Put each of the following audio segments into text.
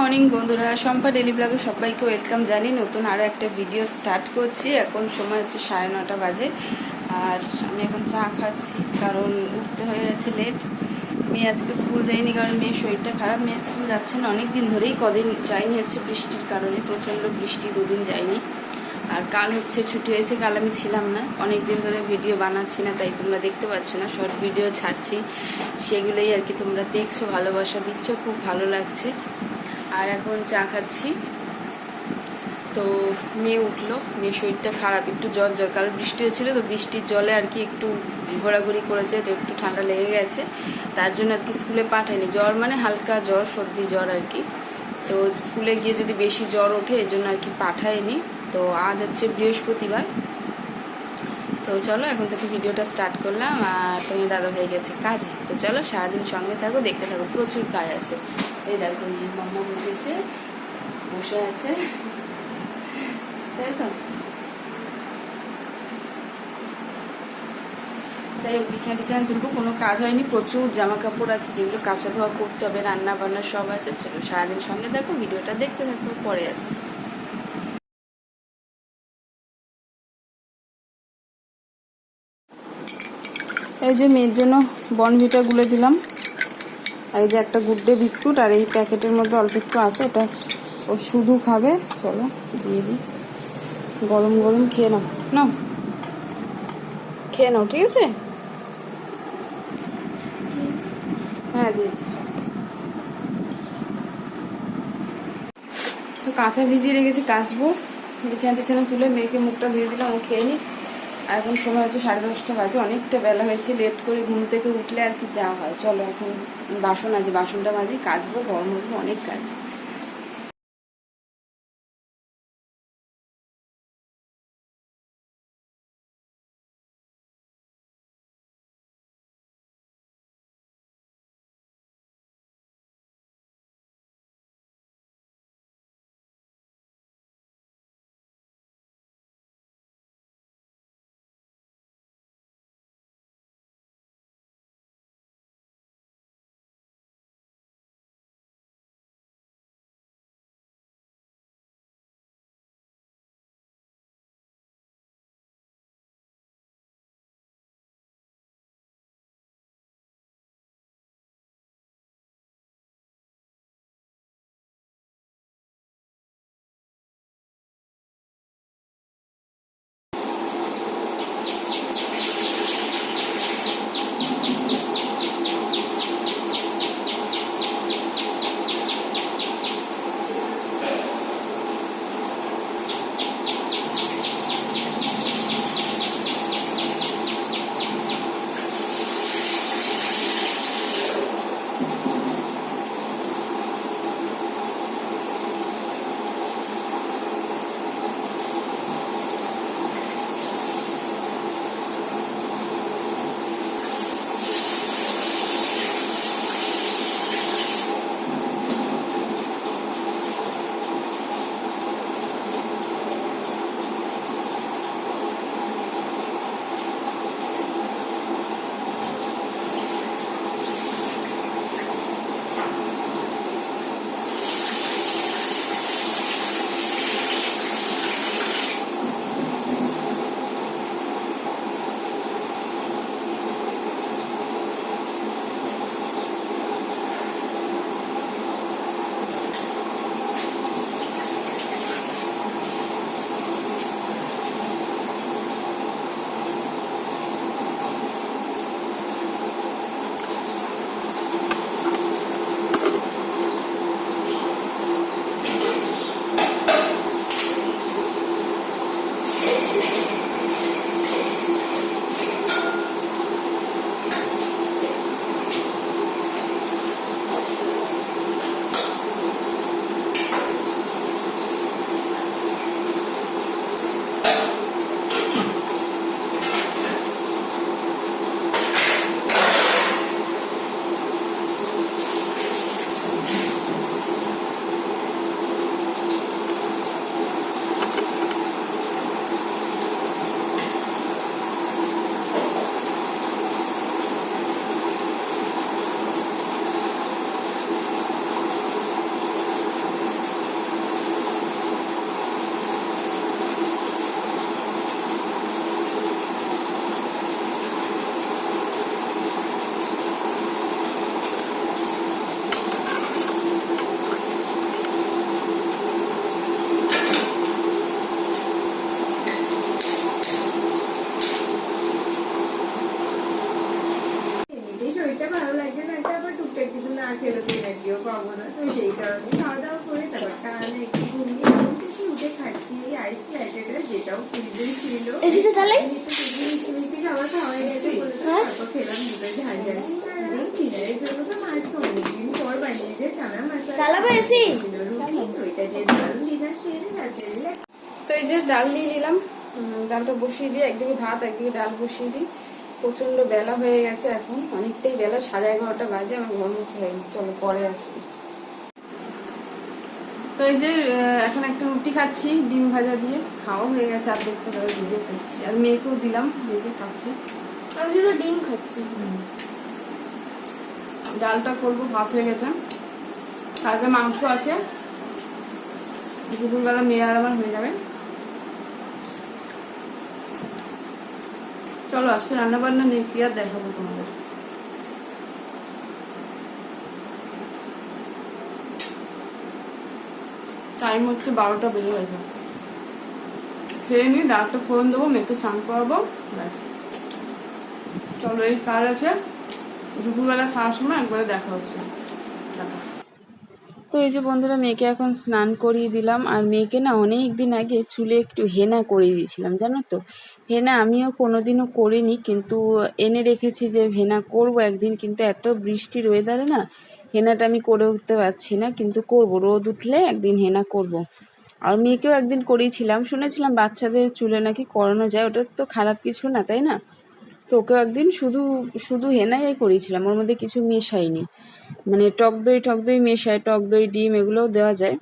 Morning বন্ধুরা সম্পা daily ব্লগে সবাইকে ওয়েলকাম জানি নতুন আরও একটা ভিডিও স্টার্ট করছি। এখন সময় হচ্ছে সাড়ে নটা বাজে আর আমি এখন চা খাচ্ছি কারণ উঠতে হয়ে গেছে লেট মেয়ে আজকে স্কুল যায়নি কারণ মেয়ের শরীরটা খারাপ। মেয়ে স্কুল যাচ্ছে না অনেক দিন ধরেই, কদিন যায়নি হচ্ছে বৃষ্টির কারণে, প্রচণ্ড বৃষ্টি দুদিন যায়নি। আর কাল হচ্ছে ছুটি হয়েছে, কাল আমি ছিলাম না। অনেক দিন ধরে ভিডিও বানাচ্ছি না, তাই তোমরা দেখতে পাচ্ছ না, শর্ট ভিডিও ছাড়ছি। সেগুলোই আর কি তোমরা দেখছ, ভালোবাসা দিচ্ছ, খুব ভালো লাগছে। আর এখন চা খাচ্ছি। তো মেয়ে উঠল মেয়ে শরীরটা খারাপ, একটু জ্বর জ্বর। কাল বৃষ্টি হচ্ছিল তো বৃষ্টির জলে আর কি একটু ঘোরাঘুরি করেছে, তো একটু ঠান্ডা লেগে গেছে। তার জন্য আর কি স্কুলে পাঠায়নি। জ্বর মানে হালকা জ্বর, সর্দি জ্বর আর কি। তো স্কুলে গিয়ে যদি বেশি জ্বর ওঠে এই জন্য আর কি পাঠায়নি। তো আজ হচ্ছে বৃহস্পতিবার। তো চলো, এখন থেকে ভিডিওটা স্টার্ট করলাম। আর তুমি দাদা ভাই গেছে কাজে। তো চলো, সারাদিন সঙ্গে থাকো, দেখতে থাকো, প্রচুর কাজ আছে। এই দেখো যে মাম্মা বসেছে, বসে আছে। তাই তো? তাই হোক, বিছানা টিছানা তুলবো কোনো কাজ হয়নি, প্রচুর জামা কাপড় আছে, যেগুলো কাঁচা ধোয়া করতে হবে রান্না বান্না সব আছে। চলো সারাদিন সঙ্গে দেখো ভিডিওটা দেখতে থাকো, পরে আসি এই যে মেয়ের জন্য বনভিটা গুলে দিলাম। আর এই যে একটা গুড ডে বিস্কুট, আর এই প্যাকেটের মধ্যে অল্প একটু আছে, এটা ও শুধু খাবে। চলো, দিয়ে দিই। গরম গরম খেয়ে নাও। নাও। খেয়ে নাও, ঠিক আছে? হ্যাঁ দিয়েছি। তো কাঁচা ভিজিয়ে রেখেছি, কাচবো। বিছানা টিছানা তুলে মেয়েকে মুখটা ধুয়ে দিলাম, ও খেয়ে নিই এখন সময় হচ্ছে সাড়ে দশটা বাজে, অনেকটা বেলা হয়েছে লেট করে ঘুম থেকে উঠলে আর কি যা হয়। চলো এখন বাসন আছে, বাসনটা মাঝি কাচবো, গরম হলে অনেক কাজ। ভালো লাগছে না টুকটাক কিছু না খেলে তো পাবো না। তো সেই কারণে খাওয়া দাওয়া করে তারপর টানে একটু ঘুমিয়ে উঠে খাচ্ছি। এই আইস যেটাও ফ্রিজেই ছিল। মিষ্টি খাওয়া খাওয়া গেছে হ্যাঁ। তারপর খেলাম দুটো ঝাল ঝাল। তো মাছ অনেকদিন পর বানিয়েছে চানা মাছ চালাবো এসি? রুটি। তো এটা যে দারুণ সেরে তো এই যে ডাল নিয়ে নিলাম। ডালটা বসিয়ে দিই একদিকে ভাত একদিকে ডাল বসিয়ে দিই। প্রচণ্ড বেলা হয়ে গেছে এখন। অনেকটাই বেলা সাড়ে এগারোটা বাজে আমার ঘর মুছে হয়নি চলো পরে আসছি। তো এই যে এখন একটা রুটি খাচ্ছি ডিম ভাজা দিয়ে। খাওয়া হয়ে গেছে আর দেখতে পাবে ভিডিও করছি। আর মেয়েকেও দিলাম ভেজে খাচ্ছে। আমি শুধু ডিম খাচ্ছি। ডালটা করব ভাত হয়ে গেছে। কালকে মাংস আছে। দুপুরবেলা মেয়ে আর আমার হয়ে যাবে। চলো, আজকে রান্না বান্না নিয়ে কি আর দেখাবো তোমাদের? টাইম হচ্ছে বারোটা বেজে গেছে। খেয়ে নিয়ে ডালটা ফোন দেবো, মেয়েকে স্নান করাবো, ব্যাস। চলো, এই কাজ আছে। দুপুরবেলা খাওয়ার সময় একবারে দেখা হচ্ছে। টাটা। তো এই যে বন্ধুরা, মেয়েকে এখন স্নান করিয়ে দিলাম। আর মেয়েকে না অনেক দিন আগে চুলে একটু হেনা করিয়ে দিয়েছিলাম, জানো তো? হেনা আমিও কোনোদিনও করিনি, কিন্তু এনে রেখেছি যে হেনা করব একদিন, কিন্তু এত বৃষ্টির ওয়েদারে না হেনাটা আমি করে উঠতে পারছি না, কিন্তু করব। রোদ উঠলে একদিন হেনা করব। আর মেয়েকেও একদিন করিয়েছিলাম। শুনেছিলাম বাচ্চাদের চুলে নাকি করানো যায়, ওটা তো খারাপ কিছু না, তাই না? তো ওকেও একদিন শুধু শুধু হেনাই করিয়েছিলাম ওর মধ্যে কিছু মেশাইনি। মানে টক দই টক দই মেশায়, টক দই, ডিম এগুলোও দেওয়া যায়।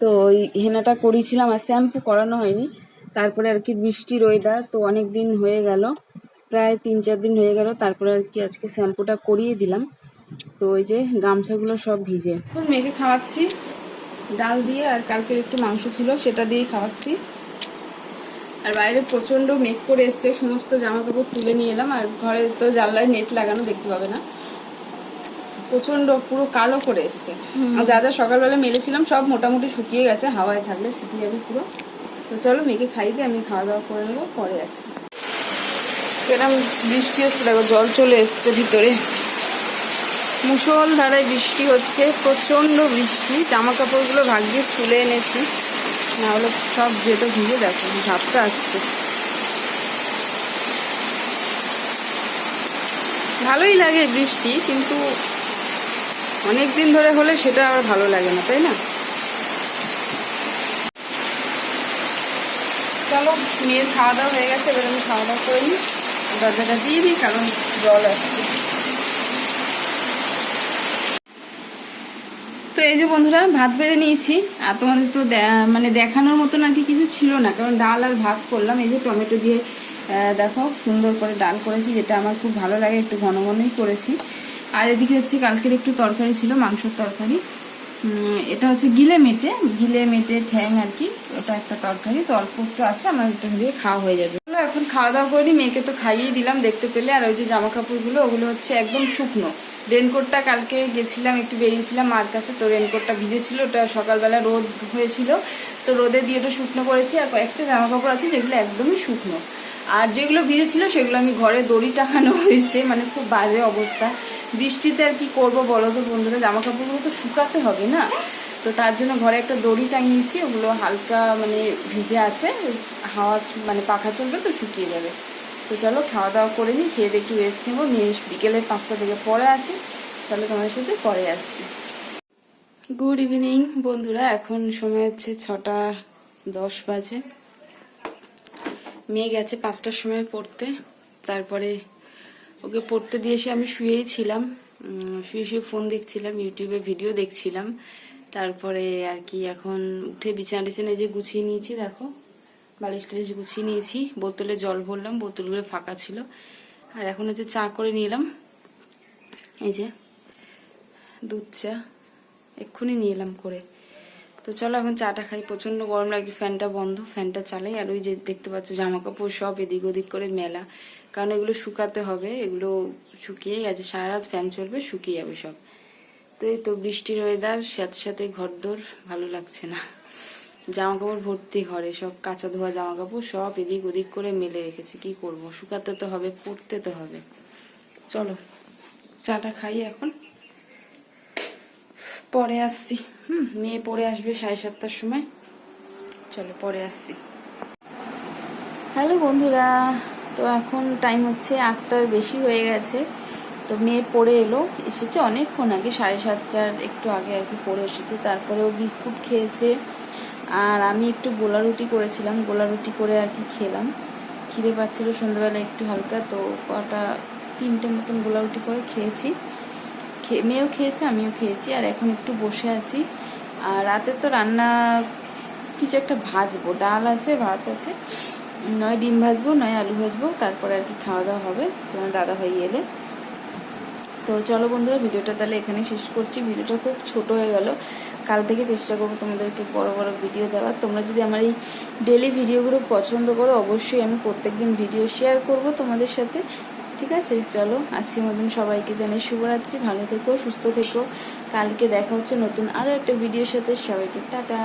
তো ওই হেনাটা করিয়েছিলাম আর শ্যাম্পু করানো হয়নি। তারপরে আর কি বৃষ্টির ওয়েদার তো অনেক দিন হয়ে গেল, প্রায় তিন চার দিন হয়ে গেল, তারপরে আর কি আজকে শ্যাম্পুটা করিয়ে দিলাম। তো ওই যে গামছাগুলো সব ভিজে। মেয়েকে খাওয়াচ্ছি, ডাল দিয়ে আর কালকের একটু মাংস ছিল, সেটা দিয়েই খাওয়াচ্ছি। আর বাইরে প্রচণ্ড মেঘ করে এসছে সমস্ত জামা কাপড় তুলে নিয়ে এলাম আর ঘরে তো জানলায় নেট লাগানো দেখতে পাবে না। প্রচণ্ড পুরো কালো করে এসছে। আর যা যা সকালবেলা মেলেছিলাম সব মোটামুটি শুকিয়ে গেছে হাওয়ায় থাকলে শুকিয়ে যাবে পুরো। তো চলো মেয়েকে খাইয়ে দিয়ে আমি খাওয়া দাওয়া করে নেব পরে আসছি। এরকম বৃষ্টি হচ্ছে দেখো জল চলে এসছে ভিতরে। মুসল ধারায় বৃষ্টি হচ্ছে প্রচণ্ড বৃষ্টি। জামা কাপড়গুলো ভাগ্যিস তুলে এনেছি। না হলে সব যেতে ভিজে দেখো, ঝাপটা আসছে। ভালোই লাগে বৃষ্টি, কিন্তু অনেক দিন ধরে হলে সেটা আর ভালো লাগে না, তাই না? চলো, মেয়ের খাওয়া দাওয়া হয়ে গেছে, এবার আমি খাওয়া দাওয়া করে নিই। দরজাটা দিয়ে দিই, কারণ জল আসছে। তো এই যে বন্ধুরা, ভাত বেড়ে নিয়েছি। আর তোমাদের তো মানে দেখানোর মতন আর কি কিছু ছিল না, কারণ ডাল আর ভাত করলাম। এই যে টমেটো দিয়ে দেখো সুন্দর করে ডাল করেছি, যেটা আমার খুব ভালো লাগে, একটু ঘন ঘনই করেছি। আর এদিকে হচ্ছে কালকের একটু তরকারি ছিল, মাংসের তরকারি। এটা হচ্ছে গিলে মেটে গিলে মেটে ঠ্যাং আর কি, ওটা একটা তরকারি। তো অল্প একটু আছে, আমার এটা দিয়ে খাওয়া হয়ে যাবে। এখন খাওয়া দাওয়া করিনি মেয়েকে তো খাইয়েই দিলাম দেখতে পেলে। আর ওই যে জামা কাপড়গুলো ওগুলো হচ্ছে একদম শুকনো। রেনকোটটা কালকে গেছিলাম, একটু বেরিয়েছিলাম মার কাছে, তো রেনকোটটা ভিজেছিল ওটা সকালবেলা রোদ হয়েছিল, তো রোদে দিয়ে ওটা শুকনো করেছি, আর কয়েকটা জামা কাপড় আছে যেগুলো একদমই শুকনো। আর যেগুলো ভিজেছিল সেগুলো আমি ঘরে দড়ি টাকানো হয়েছে মানে খুব বাজে অবস্থা। বৃষ্টিতে আর কি করব বলো তো বন্ধুরা জামা কাপড়গুলো তো শুকাতে হবে না? তো তার জন্য ঘরে একটা দড়ি টাঙিয়েছি, ওগুলো হালকা মানে ভিজে আছে, হাওয়া মানে পাখা চলবে তো শুকিয়ে যাবে। তো চলো, খাওয়া দাওয়া করে নিই খেয়ে একটু রেস্ট নেব, নিয়ে বিকেলে পাঁচটা থেকে পরে আছি। চলো তোমাদের সাথে পরে আসছি। গুড ইভিনিং বন্ধুরা, এখন সময় হচ্ছে ছটা দশ বাজে। মেয়ে গেছে পাঁচটার সময় পড়তে, তারপরে ওকে পড়তে দিয়ে এসে আমি শুয়েই ছিলাম। শুয়ে শুয়ে ফোন দেখছিলাম ইউটিউবে ভিডিও দেখছিলাম। তারপরে আর কি, এখন উঠে বিছানা টিছানা যে গুছিয়ে নিয়েছি, দেখো। বালিশ টালিশ গুছিয়ে নিয়েছি। বোতলে জল ভরলাম, বোতলগুলো ফাঁকা ছিল। আর এখন হচ্ছে চা করে নিলাম এই যে, দুধ চা, এক্ষুনি নিয়ে এলাম করে। তো চলো এখন চাটা খাই। প্রচণ্ড গরম লাগছে, ফ্যানটা বন্ধ, ফ্যানটা চালাই। আর ওই যে দেখতে পাচ্ছ জামা কাপড় সব এদিক ওদিক করে মেলা। কারণ এগুলো শুকাতে হবে, এগুলো শুকিয়েই আছে। সারা রাত ফ্যান চলবে, শুকিয়ে যাবে সব। তো এই তো বৃষ্টির ওয়েদার সাথে সাথে ঘরদোর, ভালো লাগছে না। জামা কাপড় ভর্তি ঘরে, সব কাঁচা ধোয়া জামা কাপড় সব এদিক ওদিক করে মেলে রেখেছি, কি করব? শুকাতে তো হবে, পড়তে তো হবে। চলো, চাটা খাই এখন। পরে আসছি। হুম, মেয়ে পরে আসবে সাড়ে সাতটার সময়। চলো, পরে আসছি। হ্যালো বন্ধুরা, তো এখন টাইম হচ্ছে আটটার বেশি হয়ে গেছে। তো মেয়ে পড়ে এলো, এসেছে অনেকক্ষণ আগে, সাড়ে সাতটার একটু আগে আর কি পড়ে এসেছে। তারপরে ও বিস্কুট খেয়েছে। আর আমি একটু গোলা রুটি করেছিলাম, গোলা রুটি করে আর কি খেলাম। খিদে পাচ্ছিল, সন্ধ্যাবেলা একটু হালকা, তো কটা তিনটে মতন গোলা রুটি করে খেয়েছি। খেয়ে মেয়েও খেয়েছে, আমিও খেয়েছি, আর এখন একটু বসে আছি। আর রাতে তো রান্না কিছু একটা ভাজবো, ডাল আছে, ভাত আছে, নয় ডিম ভাজবো, নয় আলু ভাজবো, তারপরে আর কি খাওয়া দাওয়া হবে। তোমার দাদা ভাই এলে। তো চলো বন্ধুরা, ভিডিওটা তাহলে এখানে শেষ করছি। ভিডিওটা খুব ছোট হয়ে গেল। কাল থেকে চেষ্টা করব তোমাদেরকে বড় বড় ভিডিও দেওয়ার। তোমরা যদি আমার এই ডেলি ভিডিওগুলো পছন্দ করো, অবশ্যই আমি প্রত্যেকদিন ভিডিও শেয়ার করব তোমাদের সাথে। ঠিক আছে? চলো, আজকের মতন সবাইকে জানাই শুভরাত্রি। ভালো থেকো, সুস্থ থেকো। কালকে দেখা হচ্ছে নতুন আরও একটা ভিডিওর সাথে। সবাইকে টাটা।